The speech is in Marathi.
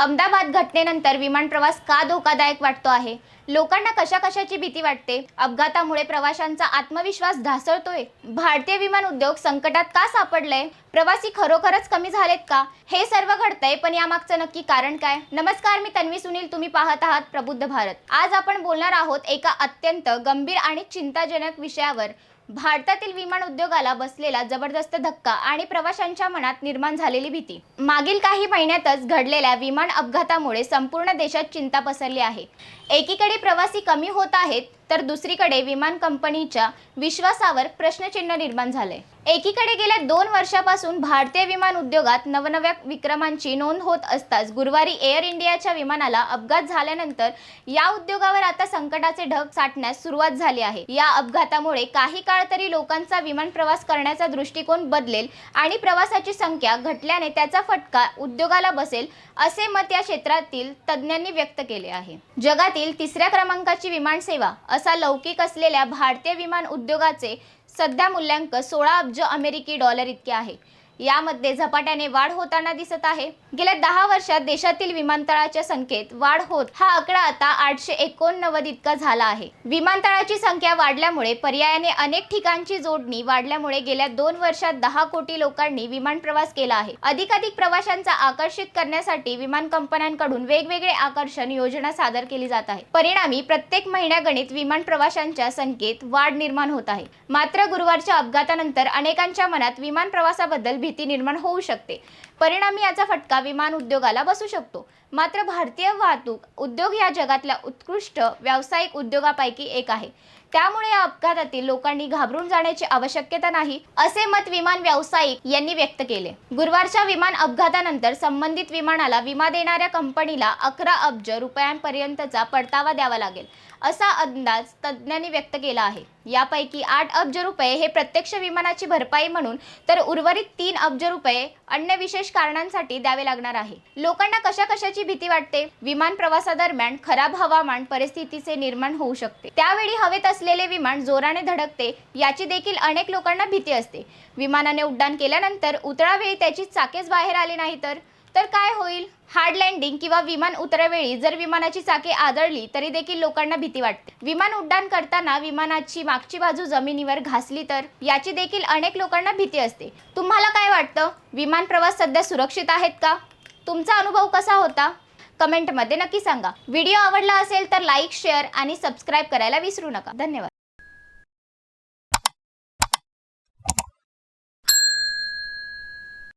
अहमदाबाद घटनेनंतर विमान प्रवास का धोकादायक वाटतो आहे? लोकांना कशा कशाची भीती वाटते? अपघातामुळे प्रवाशांचा आत्मविश्वास ढासळतोय? भारतीय विमान उद्योग संकटात का सापडलंय? प्रवासी खरोखरच कमी झालेत का? हे सर्व घडतंय पण यामागचं नक्की कारण काय? नमस्कार मी तन्वी सुनील. तुम्ही पाहत आहात प्रबुद्ध भारत. आज आपण बोलणार आहोत एका अत्यंत गंभीर आणि चिंताजनक विषयावर. भारतातील विमान उद्योगाला बसलेला जबरदस्त धक्का आणि प्रवाशांच्या मनात निर्माण झालेली भीती. मागील काही महिन्यातच घडलेल्या विमान अपघातामुळे संपूर्ण देशात चिंता पसरली आहे. एकीकडे प्रवासी कमी होत आहेत तर दुसरीकडे विमान कंपनीच्या विश्वासावर प्रश्नचिन्ह निर्माण झाले. एकीकडे गेल्या दोन वर्षापासून भारतीय विमान उद्योगात नवनव्या विक्रमांची नोंद होत असताच गुरुवारी एअर इंडियाच्या विमानाला अपघात झाल्यानंतर या उद्योगावर आता संकटाचे ढग साठण्यास सुरुवात झाली आहे. या अपघातामुळे काही काळ तरी लोकांचा विमान प्रवास करण्याचा दृष्टिकोन बदलेल आणि प्रवासाची संख्या घटल्याने त्याचा फटका उद्योगाला बसेल असे मत या क्षेत्रातील तज्ज्ञांनी व्यक्त केले आहे. जगातील तिसऱ्या क्रमांकाची विमान सेवा असा लौकिक असलेल्या भारतीय विमान उद्योगाचे सध्या मूल्यांक सोळा अब्ज अमेरिकी डॉलर इतके आहे. यामध्ये झपाट्याने वाढ होताना दिसत आहे. गेल्या दहा वर्षात देशातील विमानतळाच्या संख्येत वाढ होत हा आकडा आता आठशे एकोणनव्वद इतका झाला आहे. विमानतळाची संख्या वाढल्यामुळे पर्यायाने अनेक ठिकाणची जोडणी वाढल्यामुळे गेल्या दोन वर्षात दहा कोटी लोकांनी विमान प्रवास केला आहे. अधिकाधिक प्रवाशांचा आकर्षित करण्यासाठी विमान कंपन्यांकडून वेगवेगळे आकर्षण योजना सादर केली जात आहे. परिणामी प्रत्येक महिन्यागणित विमान प्रवाशांच्या संख्येत वाढ निर्माण होत आहे. मात्र गुरुवारच्या अपघातानंतर अनेकांच्या मनात विमान प्रवासाबद्दल भीती निर्माण होऊ शकते. परिणामी याचा फटका विमान उद्योगाला बसू शकतो. मात्र भारतीय वाहतूक उद्योग या जगातल्या उत्कृष्ट व्यावसायिक उद्योगापैकी एक आहे. त्यामुळे या अपघातातील लोकांनी घाबरून जाण्याची आवश्यकता नाही असे मत विमान व्यावसायिक यांनी व्यक्त केले. गुरुवारच्या विमान अपघातानंतर संबंधित विमानाला विमा देणाऱ्या कंपनीला अकरा अब्ज रुपयांपर्यंतचा परतावा द्यावा लागेल असा अंदाज तज्ज्ञांनी व्यक्त केला आहे. यापैकी आठ अब्ज रुपये हे प्रत्यक्ष विमानाची भरपाई म्हणून तर उर्वरित तीन अब्ज रुपये अन्य विशेष विशेष कारणांसाठी द्यावे लागणार आहे. लोकांना कशा कशाची भीती वाटते? विमान प्रवासादरम्यान खराब हवामान परिस्थितीचे निर्माण होऊ शकते. त्यावेळी हवेत असलेले विमान जोराने धडकते याची देखील अनेक लोकांना भीती असते. विमानाने उड्डाण केल्यानंतर उतरावेळी त्याची चाकेच बाहेर आली नाही तर? तर काय होईल? हार्ड लँडिंग किंवा विमान उतरावेळी जर विमानाची चाके आदळली तरी देखील लोकांना भीती वाटते. विमान उड्डाण करताना विमानाची मागची बाजू जमिनीवर घासली तर याची देखील अनेक लोकांना भीती असते. तुम्हाला काय वाटतं? विमान प्रवास सध्या सुरक्षित आहेत का? तुमचा अनुभव कसा होता? कमेंटमध्ये नक्की सांगा. व्हिडिओ आवडला असेल तर लाईक शेअर आणि सबस्क्राईब करायला विसरू नका. धन्यवाद.